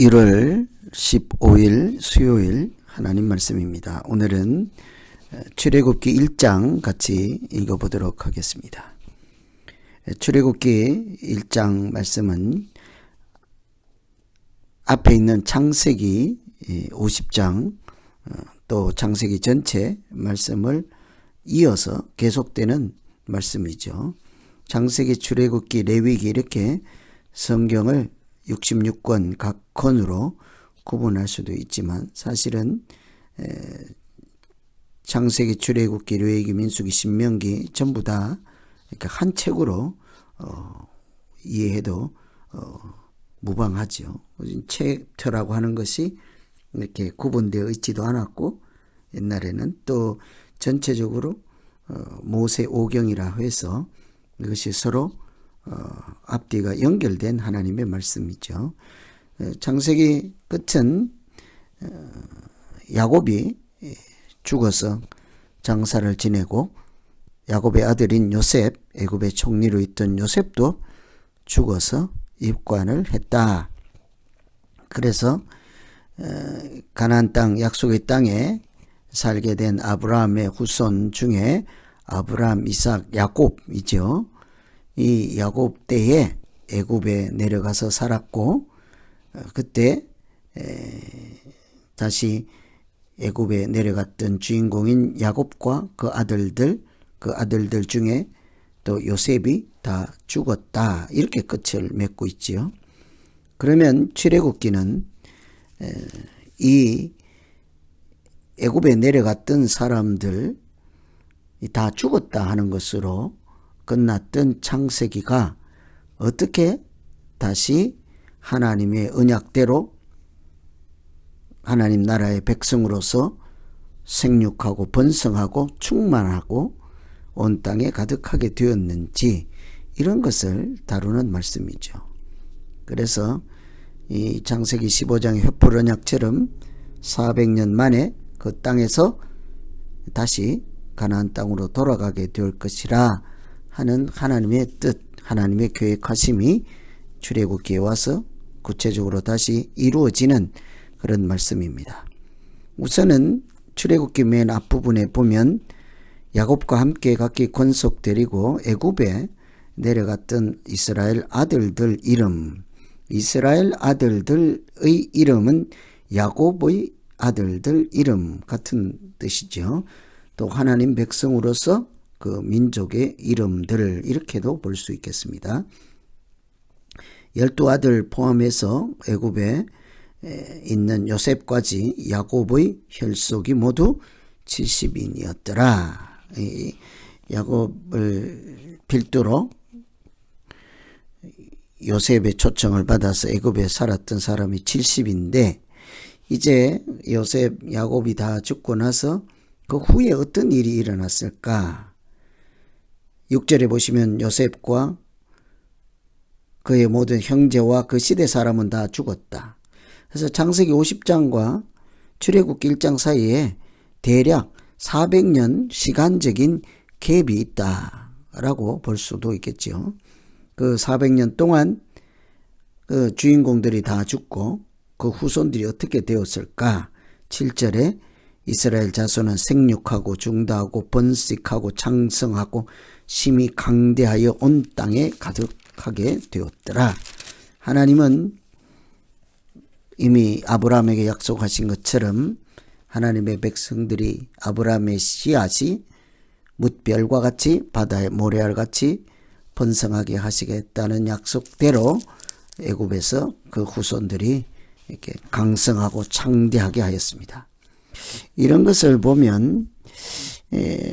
1월 15일 수요일 하나님 말씀입니다. 오늘은 출애굽기 1장 같이 읽어보도록 하겠습니다. 출애굽기 1장 말씀은 앞에 있는 창세기 50장 또 창세기 전체 말씀을 이어서 계속되는 말씀이죠. 창세기, 출애굽기, 레위기 이렇게 성경을 66권 각 권으로 구분할 수도 있지만 사실은 창세기, 출애굽기, 레위기, 민수기, 신명기 전부 다 그러니까 한 책으로 어, 이해해도 어, 무방하죠. 챕터라고 하는 것이 이렇게 구분되어 있지도 않았고 옛날에는 또 전체적으로 어, 모세 오경이라 해서 이것이 서로 어, 앞뒤가 연결된 하나님의 말씀이죠. 어, 창세기 끝은 어, 야곱이 죽어서 장사를 지내고 야곱의 아들인 요셉, 애굽의 총리로 있던 요셉도 죽어서 입관을 했다. 그래서 가나안 땅 약속의 땅에 살게 된 아브라함의 후손 중에 아브라함, 이삭, 야곱이죠. 이 야곱 때에 애굽에 내려가서 살았고 어, 그때 다시 애굽에 내려갔던 주인공인 야곱과 그 아들들 그 아들들 중에 또 요셉이 다 죽었다 이렇게 끝을 맺고 있지요. 그러면 출애굽기는 이 애굽에 내려갔던 사람들 다 죽었다 하는 것으로 끝났던 창세기가 어떻게 다시 하나님의 언약대로 하나님 나라의 백성으로서 생육하고 번성하고 충만하고 온 땅에 가득하게 되었는지 이런 것을 다루는 말씀이죠. 그래서 이 창세기 15장의 횃불 언약처럼 400년 만에 그 땅에서 다시 가나안 땅으로 돌아가게 될 것이라 하는 하나님의 뜻, 하나님의 계획하심이 출애굽기에 와서 구체적으로 다시 이루어지는 그런 말씀입니다. 우선은 출애굽기 맨 앞부분에 보면 야곱과 함께 각기 권속되리고 애굽에 내려갔던 이스라엘 아들들 이름 이스라엘 아들들의 이름은 야곱의 아들들 이름 같은 뜻이죠. 또 하나님 백성으로서 그 민족의 이름들 이렇게도 볼 수 있겠습니다. 열두 아들 포함해서 애굽에 있는 요셉까지 야곱의 혈속이 모두 70인이었더라. 야곱을 필두로 요셉의 초청을 받아서 애굽에 살았던 사람이 70인데 이제 요셉 야곱이 다 죽고 나서 그 후에 어떤 일이 일어났을까? 6절에 보시면 요셉과 그의 모든 형제와 그 시대 사람은 다 죽었다. 그래서 창세기 50장과 출애굽기 1장 사이에 대략 400년 시간적인 갭이 있다라고 볼 수도 있겠죠. 그 400년 동안 그 주인공들이 다 죽고 그 후손들이 어떻게 되었을까? 7절에 이스라엘 자손은 생육하고 중다하고 번식하고 창성하고 심히 강대하여 온 땅에 가득 하게 되었더라. 하나님은 이미 아브라함에게 약속하신 것처럼 하나님의 백성들이 아브라함의 씨앗이 묻별과 같이 바다의 모래알 같이 번성하게 하시겠다는 약속대로 애굽에서 그 후손들이 이렇게 강성하고 창대하게 하였습니다. 이런 것을 보면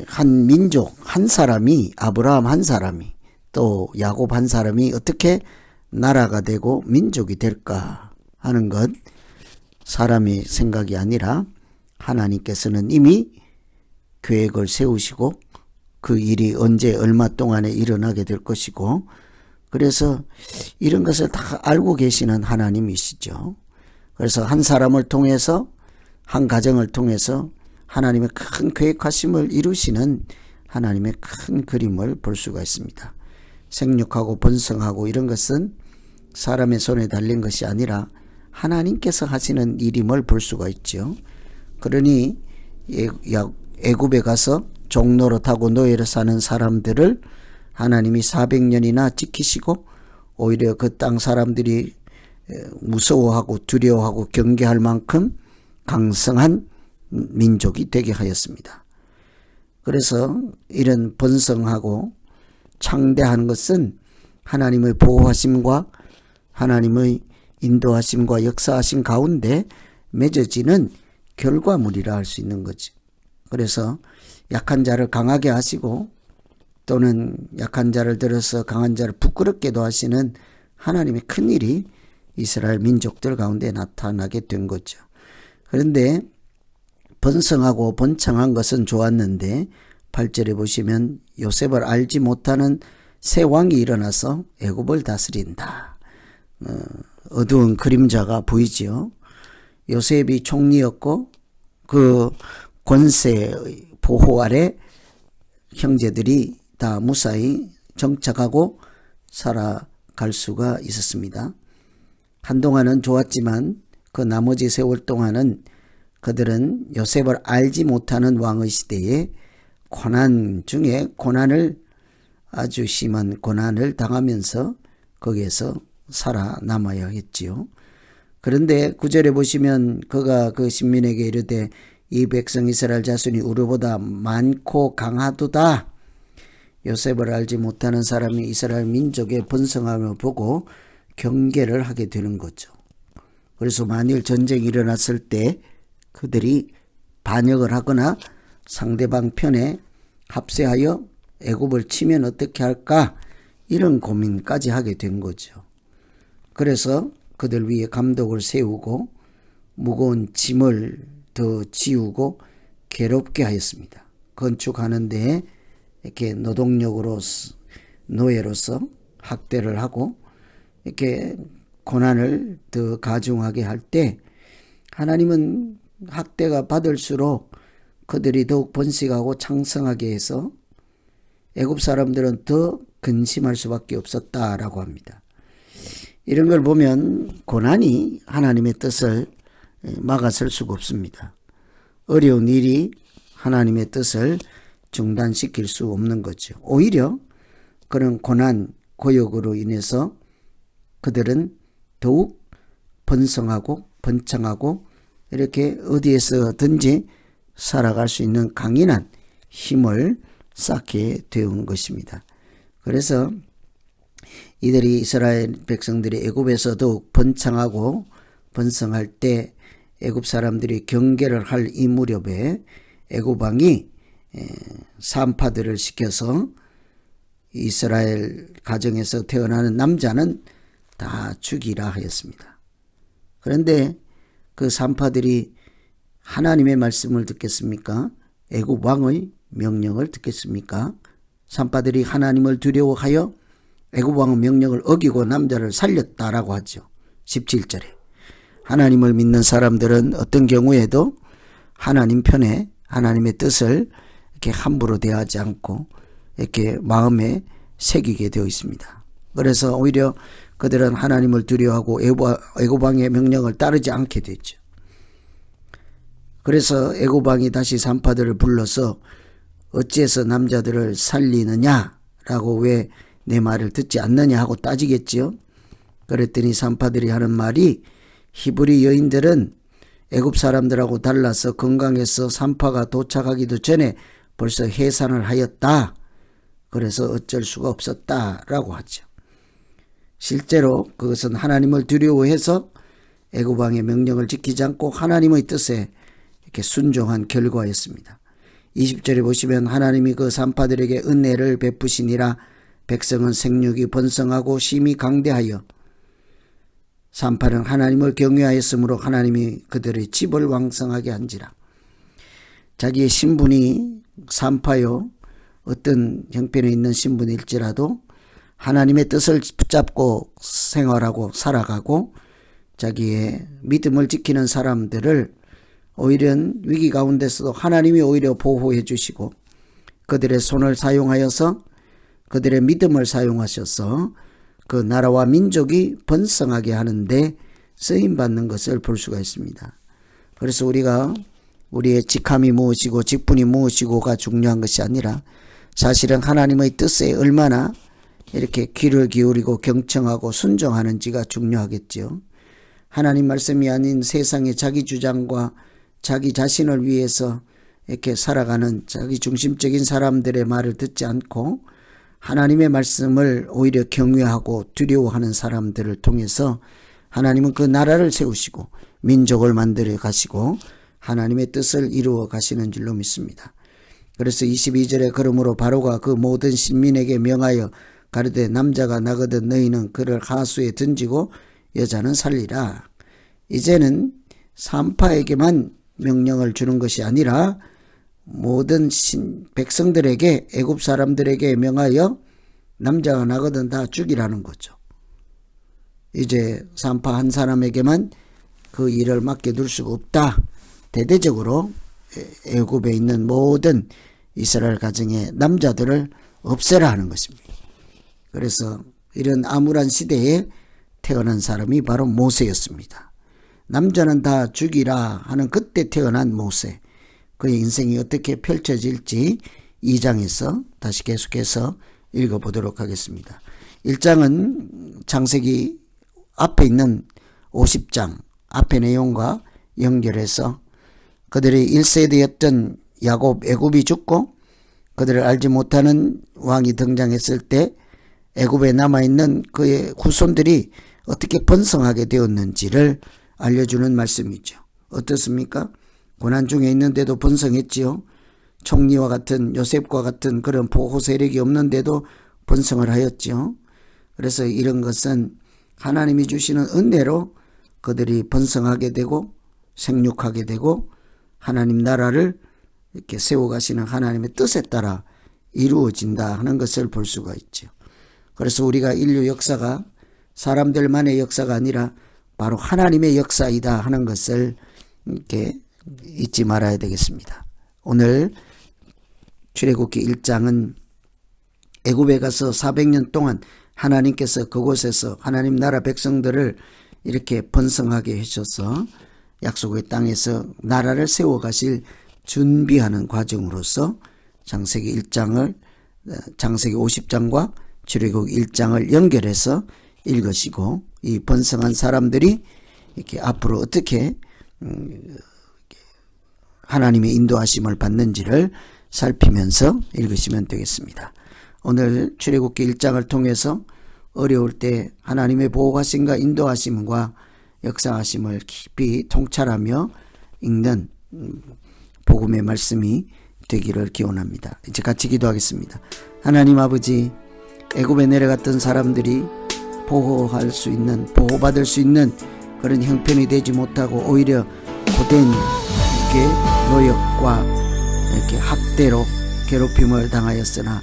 한 민족 한 사람이 아브라함 한 사람이 또 야곱 한 사람이 어떻게 나라가 되고 민족이 될까 하는 것 사람의 생각이 아니라 하나님께서는 이미 계획을 세우시고 그 일이 언제 얼마 동안에 일어나게 될 것이고 그래서 이런 것을 다 알고 계시는 하나님이시죠. 그래서 한 사람을 통해서 한 가정을 통해서 하나님의 큰 계획하심을 이루시는 하나님의 큰 그림을 볼 수가 있습니다. 생육하고 번성하고 이런 것은 사람의 손에 달린 것이 아니라 하나님께서 하시는 일임을 볼 수가 있죠. 그러니 애- 야- 애굽에 가서 종로로 타고 노예로 사는 사람들을 하나님이 400년이나 지키시고 오히려 그 땅 사람들이 에, 무서워하고 두려워하고 경계할 만큼 강성한 민족이 되게 하였습니다. 그래서 이런 번성하고 창대한 것은 하나님의 보호하심과 하나님의 인도하심과 역사하심 가운데 맺어지는 결과물이라 할 수 있는 거지. 그래서 약한 자를 강하게 하시고 또는 약한 자를 들어서 강한 자를 부끄럽게도 하시는 하나님의 큰 일이 이스라엘 민족들 가운데 나타나게 된 거죠. 그런데 번성하고 번창한 것은 좋았는데 8절에 보시면 요셉을 알지 못하는 새 왕이 일어나서 애굽을 다스린다. 어, 어두운 그림자가 보이지요. 요셉이 총리였고 그 권세 보호 아래 형제들이 다 무사히 정착하고 살아갈 수가 있었습니다. 한동안은 좋았지만 그 나머지 세월 동안은 그들은 요셉을 알지 못하는 왕의 시대에 고난 중에 고난을 아주 심한 고난을 당하면서 거기에서 살아남아야 했지요. 그런데 구절에 보시면 그가 그 신민에게 이르되 이 백성 이스라엘 자손이 우리보다 많고 강하도다. 요셉을 알지 못하는 사람이 이스라엘 민족의 번성함을 보고 경계를 하게 되는 거죠. 그래서 만일 전쟁이 일어났을 때 그들이 반역을 하거나 상대방 편에 합세하여 애굽을 치면 어떻게 할까 이런 고민까지 하게 된 거죠. 그래서 그들 위에 감독을 세우고 무거운 짐을 더 지우고 괴롭게 하였습니다. 건축하는데 이렇게 노동력으로 노예로서 학대를 하고 이렇게 고난을 더 가중하게 할 때 하나님은 학대가 받을수록 그들이 더욱 번식하고 창성하게 해서 애굽 사람들은 더 근심할 수밖에 없었다라고 합니다. 이런 걸 보면 고난이 하나님의 뜻을 막아설 수가 없습니다. 어려운 일이 하나님의 뜻을 중단시킬 수 없는 거죠. 오히려 그런 고난, 고역으로 인해서 그들은 더욱 번성하고 번창하고 이렇게 어디에서든지 살아갈 수 있는 강인한 힘을 쌓게 되는 것입니다. 그래서 이들이 이스라엘 백성들이 애굽에서 더욱 번창하고 번성할 때 애굽 사람들이 경계를 할 이 무렵에 애굽 왕이 산파들을 시켜서 이스라엘 가정에서 태어나는 남자는 다 죽이라 하였습니다. 그런데 그 산파들이 하나님의 말씀을 듣겠습니까? 애굽 왕의 명령을 듣겠습니까? 산파들이 하나님을 두려워하여 애굽 왕의 명령을 어기고 남자를 살렸다라고 하죠. 17절에. 하나님을 믿는 사람들은 어떤 경우에도 하나님 편에 하나님의 뜻을 이렇게 함부로 대하지 않고 이렇게 마음에 새기게 되어 있습니다. 그래서 오히려 그들은 하나님을 두려워하고 애굽 왕의 명령을 따르지 않게 됐죠. 그래서 애굽 왕이 다시 산파들을 불러서 어찌해서 남자들을 살리느냐라고 왜 내 말을 듣지 않느냐 하고 따지겠지요. 그랬더니 산파들이 하는 말이 히브리 여인들은 애굽 사람들하고 달라서 건강해서 산파가 도착하기도 전에 벌써 해산을 하였다. 그래서 어쩔 수가 없었다라고 하죠. 실제로 그것은 하나님을 두려워해서 애굽 왕의 명령을 지키지 않고 하나님의 뜻에 이렇게 순종한 결과였습니다. 20절에 보시면 하나님이 그 산파들에게 은혜를 베푸시니라 백성은 생육이 번성하고 심히 강대하여 산파는 하나님을 경외하였으므로 하나님이 그들의 집을 왕성하게 한지라. 자기의 신분이 산파요 어떤 형편에 있는 신분일지라도 하나님의 뜻을 붙잡고 생활하고 살아가고 자기의 믿음을 지키는 사람들을 오히려 위기 가운데서도 하나님이 오히려 보호해 주시고 그들의 손을 사용하여서 그들의 믿음을 사용하셔서 그 나라와 민족이 번성하게 하는데 쓰임 받는 것을 볼 수가 있습니다. 그래서 우리가 우리의 직함이 무엇이고 직분이 무엇이고가 중요한 것이 아니라 사실은 하나님의 뜻에 얼마나 이렇게 귀를 기울이고 경청하고 순종하는지가 중요하겠죠. 하나님 말씀이 아닌 세상의 자기 주장과 자기 자신을 위해서 이렇게 살아가는 자기 중심적인 사람들의 말을 듣지 않고 하나님의 말씀을 오히려 경외하고 두려워하는 사람들을 통해서 하나님은 그 나라를 세우시고 민족을 만들어 가시고 하나님의 뜻을 이루어 가시는 줄로 믿습니다. 그래서 22절에 그러므로 바로가 그 모든 신민에게 명하여 가르되 남자가 나거든 너희는 그를 하수에 던지고 여자는 살리라. 이제는 산파에게만 명령을 주는 것이 아니라 모든 신, 백성들에게 애굽 사람들에게 명하여 남자가 나거든 다 죽이라는 거죠. 이제 산파 한 사람에게만 그 일을 맡겨둘 수가 없다. 대대적으로 애- 애굽에 있는 모든 이스라엘 가정의 남자들을 없애라 하는 것입니다. 그래서 이런 암울한 시대에 태어난 사람이 바로 모세였습니다. 남자는 다 죽이라 하는 그때 태어난 모세. 그의 인생이 어떻게 펼쳐질지 2장에서 다시 계속해서 읽어보도록 하겠습니다. 1장은 창세기 앞에 있는 50장 앞의 내용과 연결해서 그들의 1세대였던 야곱 애굽이 죽고 그들을 알지 못하는 왕이 등장했을 때 애굽에 남아 있는 그의 후손들이 어떻게 번성하게 되었는지를 알려주는 말씀이죠. 어떻습니까? 고난 중에 있는데도 번성했지요. 총리와 같은 요셉과 같은 그런 보호 세력이 없는데도 번성을 하였지요. 그래서 이런 것은 하나님이 주시는 은혜로 그들이 번성하게 되고 생육하게 되고 하나님 나라를 이렇게 세워가시는 하나님의 뜻에 따라 이루어진다 하는 것을 볼 수가 있죠. 그래서 우리가 인류 역사가 사람들만의 역사가 아니라 바로 하나님의 역사이다 하는 것을 이렇게 잊지 말아야 되겠습니다. 오늘 출애굽기 1장은 애굽에 가서 400년 동안 하나님께서 그곳에서 하나님 나라 백성들을 이렇게 번성하게 하셔서 약속의 땅에서 나라를 세워 가실 준비하는 과정으로서 장세기 1장을 장세기 50장과 출애굽 1장을 연결해서 읽으시고 이 번성한 사람들이 이렇게 앞으로 어떻게 음, 하나님의 인도하심을 받는지를 살피면서 읽으시면 되겠습니다. 오늘 출애굽기 1장을 통해서 어려울 때 하나님의 보호하심과 인도하심과 역사하심을 깊이 통찰하며 읽는 음, 복음의 말씀이 되기를 기원합니다. 이제 같이 기도하겠습니다. 하나님 아버지 애굽에 내려갔던 사람들이 보호할 수 있는 보호받을 수 있는 그런 형편이 되지 못하고 오히려 고된 이렇게 노역과 이렇게 학대로 괴롭힘을 당하였으나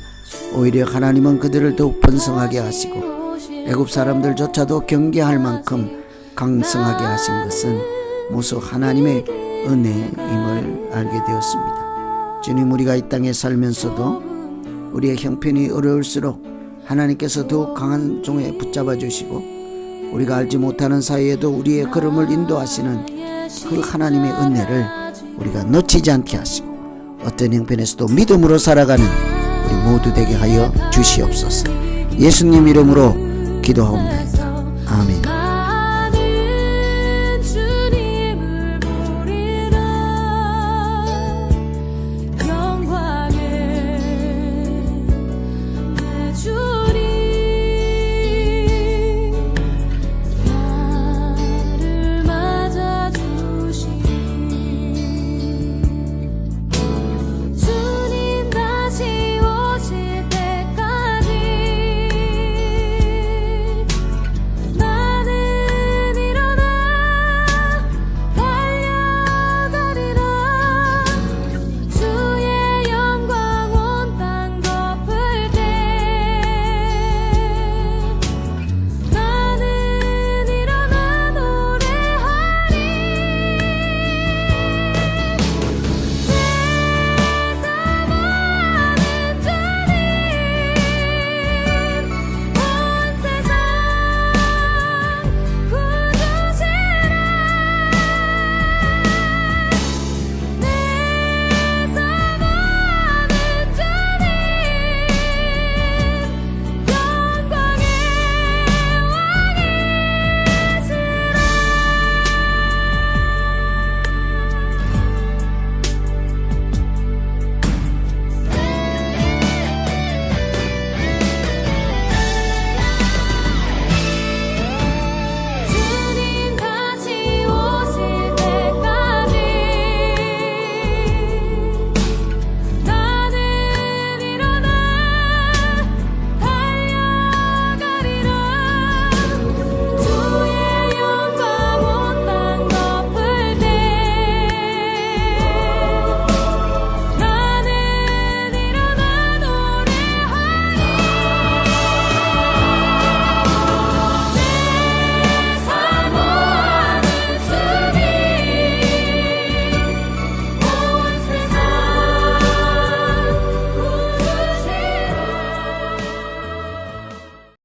오히려 하나님은 그들을 더욱 번성하게 하시고 애굽 사람들조차도 경계할 만큼 강성하게 하신 것은 모두 하나님의 은혜임을 알게 되었습니다. 주님 우리가 이 땅에 살면서도 우리의 형편이 어려울수록 하나님께서 더욱 강한 종에 붙잡아 주시고 우리가 알지 못하는 사이에도 우리의 걸음을 인도하시는 그 하나님의 은혜를 우리가 놓치지 않게 하시고 어떤 형편에서도 믿음으로 살아가는 우리 모두 되게 하여 주시옵소서. 예수님 이름으로 기도하옵나이다.